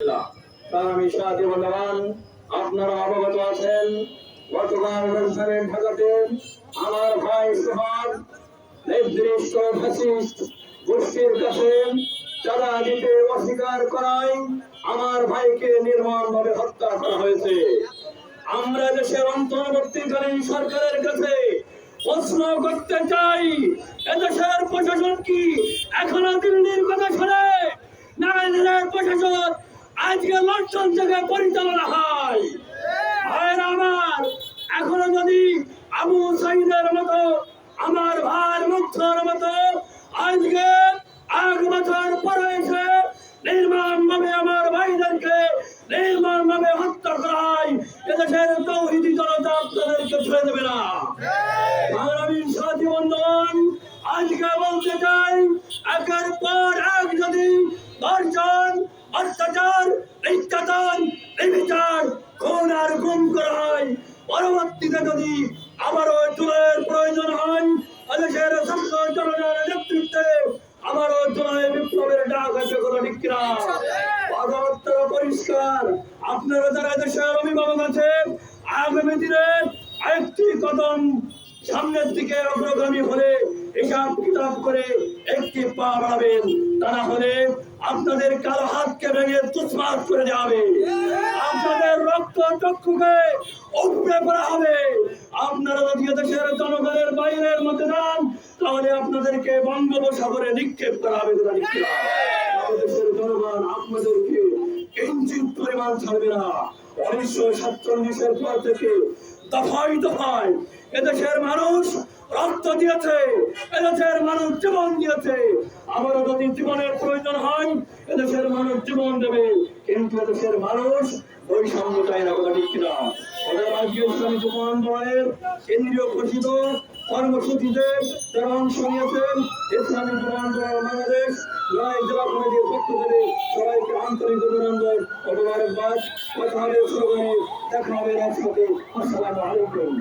আমি সাথে বললাম আপনারা অবগত আছেন গতকাল রমজানের ঢাকাতে আমার ভাই সোহাগ, নির্দিষ্ট ফ্যাসিস্ট গোষ্ঠীর কাছে চাঁদা দিতে অস্বীকার করায় আমার ভাইকে নির্মমভাবে হত্যা করা হয়েছে। আমরা দেশের অন্তর্বর্তীকালীন সরকারের কাছে প্রশ্ন করতে চাই, এদেশের প্রশাসন কি এখনও দিল্লির কথা শোনে নারায়ণের প্রশাসন আজকে লন্ডন পরিচালনা হয়। ভাইয়েরা আমার, এখনও যদি আবু সাইদের মতো, আমার ভাই মুক্তর মতো, আজকে এক বছর পরে এসে নির্মম ভাবে আমার ভাইদেরকে নির্মম ভাবে হত্যা করা হয়, এদেশের তৌহিদি জনতা আপনাদেরকে ছেড়ে দেবে না। বাংলাদেশ সাথী বন্ধন, আজকে বলতে চাই, একের পর এক যদি দর্শন, অত্যাচার, নির্যাতন নির্বিচার খুন আর গুম করা হয়? পরবর্তীতে যদি আবারও চুলের প্রয়োজন হয় এদেশের ছাত্র জনতার নেতৃত্বে আবারও জুলাই বিপ্লবের ডাক আছে কোনো ঠিক কিনা? কথাবার্তা পরিষ্কার। আপনারা যারা দেশের অভিভাবক আছেন, আগামী দিনে আরেকটি কদম সামনের দিকে অগ্রগামী হলে হিসাব কিতাব করে একটি পা বাড়াবেন। তা না হলে আপনাদের কালো হাতকে ভেঙে তুষমাত করে হবে। আপনাদের রক্ত চক্ষুকে উপড়ে পড়া হবে। আপনারা যদি দেশের জনগণের বাইরের মধ্যে যান, তাহলে আপনাদেরকে বঙ্গোপসাগরে নিক্ষেপ করা হবে কথা নিক্ষেপ দেশের জনগণ আপনাদেরকে কিঞ্চিত পরিমাণ ছাড়বে না। উনিশশো সাতচল্লিশের পর থেকে দফায় দফায় এদেশের মানুষ রক্ত দিয়েছে, এদেশের মানুষ জীবন দিয়েছে। যদি জীবনের প্রয়োজন হয়, এদেশের মানুষ জীবন দেবে। কিন্তু এদেশের মানুষ চায় না, কথা ঠিক ওদের আজকে ইসলামী কেন্দ্রীয় ঘোষিত কর্মসূচিতে যারা অংশ নিয়েছেন, ইসলামী ও মোবারকবাদ কথা হবে স্লোগানে দেখা হবে রাজপথে আসসালামু আলাইকুম।